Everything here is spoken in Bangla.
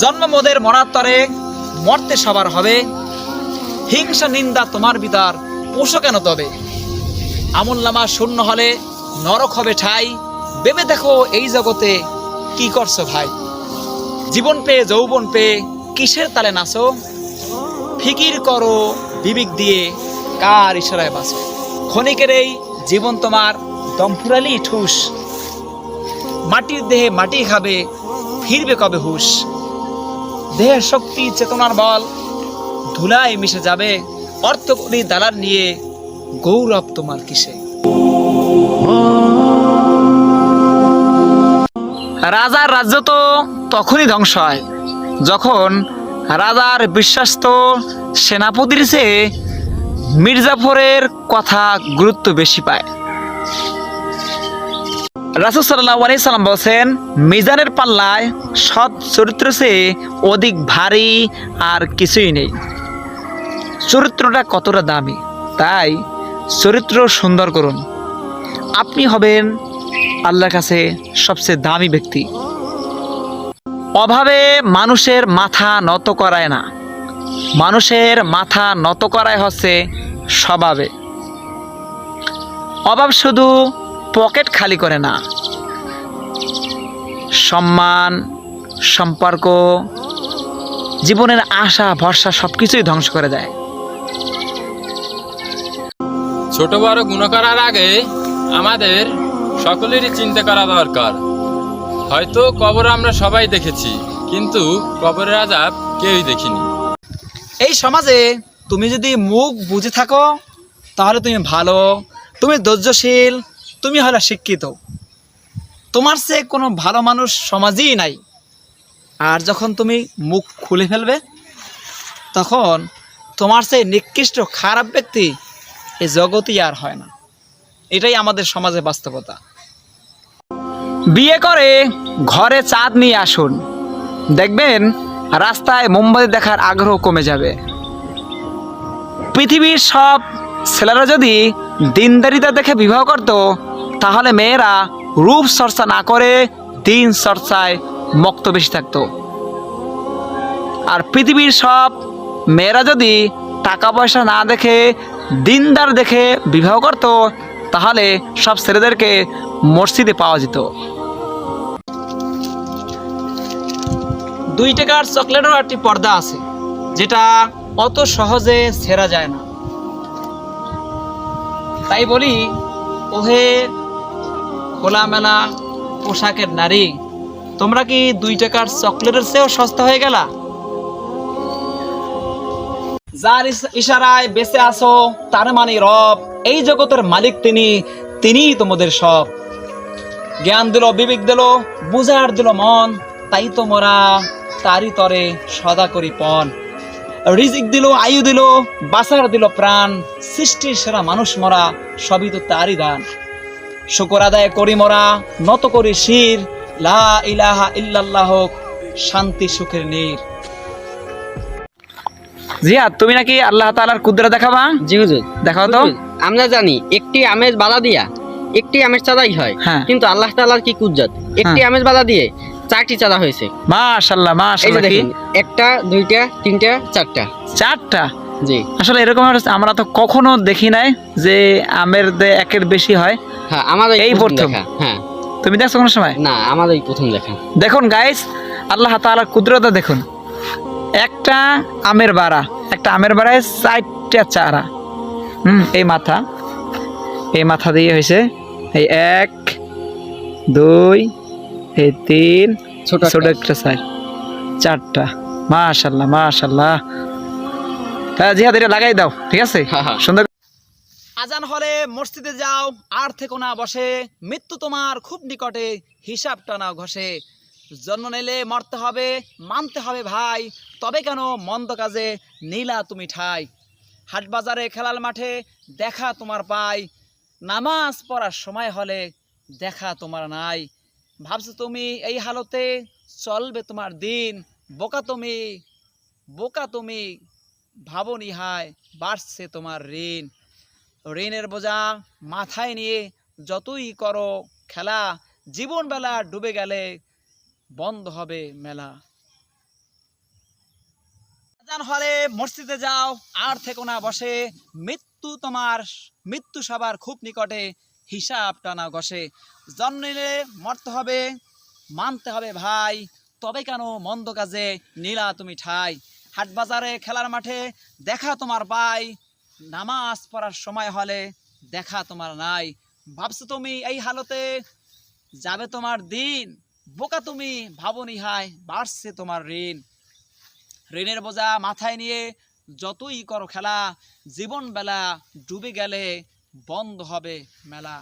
জন্ম মোদের মরার তরে মরতে সবার হবে। হিংসা, নিন্দা তোমার বিদার, পোষো কেন তবে? আমুল্লামা শূন্য হলে নরক হবে ঠাই। ভেবে দেখো এই জগতে কি করছ ভাই? জীবন পেয়ে, যৌবন পেয়ে কিসের তালে নাচো? ফিকির করো বিবেক দিয়ে, কার ইশারায় বাঁচো? ক্ষণিকের এই জীবন তোমার দমফুরালি ঠুস। মাটির দেহে মাটি খাবে, ফিরবে কবে হুশ? দেহের শক্তি, চেতনার বল ধুলায় মিশে যাবে। অর্থ করি দালার নিয়ে গৌরব তোমার কিসে? রাজার রাজ্য তো তখনই ধ্বংস হয়, যখন রাজার বিশ্বাস্ত সেনাপতির চেয়ে মির্জাফরের কথা গুরুত্ব বেশি পায়। রাসুল সাল্লাহ সাল্লাম বলছেন, মিজানের পাল্লায় সৎ চরিত্র চেয়ে অধিক ভারী আর কিছুই নেই। চরিত্রটা কতটা দামি, তাই চরিত্র সুন্দর করুন। আপনি হবেন আল্লাহর কাছে সবচেয়ে দামি ব্যক্তি। অভাবে মানুষের মাথা নত করায় না। মানুষের মাথা নত করায় হচ্ছে স্বভাবে। অভাব শুধু পকেট খালি করে না। সম্মান সম্পর্ক জীবনের আশা ভরসা সব কিছুই ধ্বংস করে দেয়। ছোট বড় গুণ করার আগে আমাদের সকলেরই চিন্তা করা দরকার। হয়তো কবর আমরা সবাই দেখেছি কিন্তু কবরের আজাব কেউই দেখিনি। এই সমাজে তুমি যদি মুখ বুঝে থাকো তাহলে তুমি ভালো তুমি ধৈর্যশীল তুমি হলে শিক্ষিত। তোমার সে কোনো ভালো মানুষ সমাজেই নাই। আর যখন তুমি মুখ খুলে ফেলবে, তখন তোমার সে নিকৃষ্ট খারাপ ব্যক্তি এই জগতই আর হয় না। এটাই আমাদের সমাজের বাস্তবতা। বিয়ে করে ঘরে চাঁদ নিয়ে আসুন। দেখবেন রাস্তায় মোমবাতি দেখার আগ্রহ কমে যাবে। পৃথিবীর সব ছেলেরা যদি দিনদারিতা দেখে বিবাহ করত তাহলে মেয়েরা রূপ চর্চা না করে দিন চর্চায় মক্ত বেশি থাকতো। আর পৃথিবীর সব মেয়েরা যদি টাকা পয়সা না দেখে, দিনদার দেখে বিবাহ করত, তাহলে সব ছেলেদেরকে মসজিদে পাওয়া যেত। দুই টাকার চকলেটেরও একটি পর্দা আছে, যেটা অত সহজে ছেঁড়া যায় না। তাই বলি, ওহে খোলামেলা পোশাকের নারী, তোমরা কি দুই টাকার চকলেটের চেয়েও সস্তা হয়ে গেলা? যার ইশারায় বেঁচে আছো, তার মানে রব, এই জগতের মালিক তিনি, তিনিই তোমাদের সব। জ্ঞান দিল, বিবেক দিল, বুঝার দিল মন, তাই তো মোরা তারই তরে সদা করি পণ। রিজিক দিল, আয়ু দিল বাসার দিল প্রাণ, সৃষ্টির সেরা মানুষ মরা, সবই তো তারই দান। শুকর আদায় করি মোরা নত করি শির। লা ইলাহা ইল্লাল্লাহ শান্তি সুখের নীর। জিয়া তুমি নাকি আল্লাহ তাআলার কুদরত দেখাবা? জি হুজুর। দেখাও তো। আমরা জানি একটি আমেজ বাধা দিয়া একটি আমেজ চাঁদাই হয়। হ্যাঁ। কিন্তু আল্লাহ তাআলার কি কুজ্জত একটি হ্যাঁ। আমেজ বাধা দিয়ে চারটি চাঁদা হয়েছে। মাশাআল্লাহ মাশাআল্লাহ একটা দুইটা তিনটা চারটা। চারটা? জি। আসলে এরকম আমরা তো কখনো দেখি নাই যে আমের দে একের বেশি হয়। হ্যাঁ আমাদের এই প্রথম। হ্যাঁ। তুমি দেখছ কোনো সময়? না আমাদের প্রথম দেখা। দেখুন গাইস আল্লাহ তাআলার কুদরত দেখুন। একটা আমের বাড়া একটা আমের বাড়ায় চারটা চারা। হুম এই মাথা এই মাথা দিয়ে হয়েছে এই এক দুই এই তিন ছোট ছোট একটা। সাইজ চারটা। মাশাল্লাহ মাশাল্লাহ। জিহাদ এটা লাগাই দাও ঠিক আছে? হ্যাঁ, হ্যাঁ। সুন্দর আজান হলে মসজিদে যাও আর থেকো না বসে। মৃত্যু তোমার খুব নিকটে হিসাব টানা ঘষে। জন্ম নিলে মরতে হবে মানতে হবে ভাই তবে কেন মন্দ কাজে নীলা তুমি ঠাই। হাট বাজারে খেলার মাঠে দেখা তোমার পাই নামাজ পড়ার সময় হলে দেখা তোমার নাই। ভাবছ তুমি এই হালতে চলবে তোমার দিন বোকা তুমি বোকা তুমি ভাবনি হায় বাড়ছে তোমার ঋণ। ঋণের বোঝা মাথায় নিয়ে যতই করো খেলা জীবন বেলা ডুবে গেলে বন্ধ হবে মেলা। হলে মসজিদে যাও, আর থেকো না বসে। মৃত্যু তোমার, মৃত্যু সবার খুব নিকটে হিসাব টানা গসে জন্ম নিলে মরতে হবে, মানতে হবে ভাই, তবে কেন মন্দ কাজে নীলা তুমি ঠাই। হাট বাজারে খেলার মাঠে দেখা তোমার পাই নামাজ পড়ার সময় হলে দেখা তোমার নাই। ভাবছ তুমি এই হালতে যাবে তোমার দিন, বোকা তুমি ভাবনি হায়, বাড়ছে তোমার ঋণ। ঋণের বোঝা মাথায় নিয়ে যতই করো খেলা জীবন বেলা ডুবে গেলে বন্ধ হবে মেলা।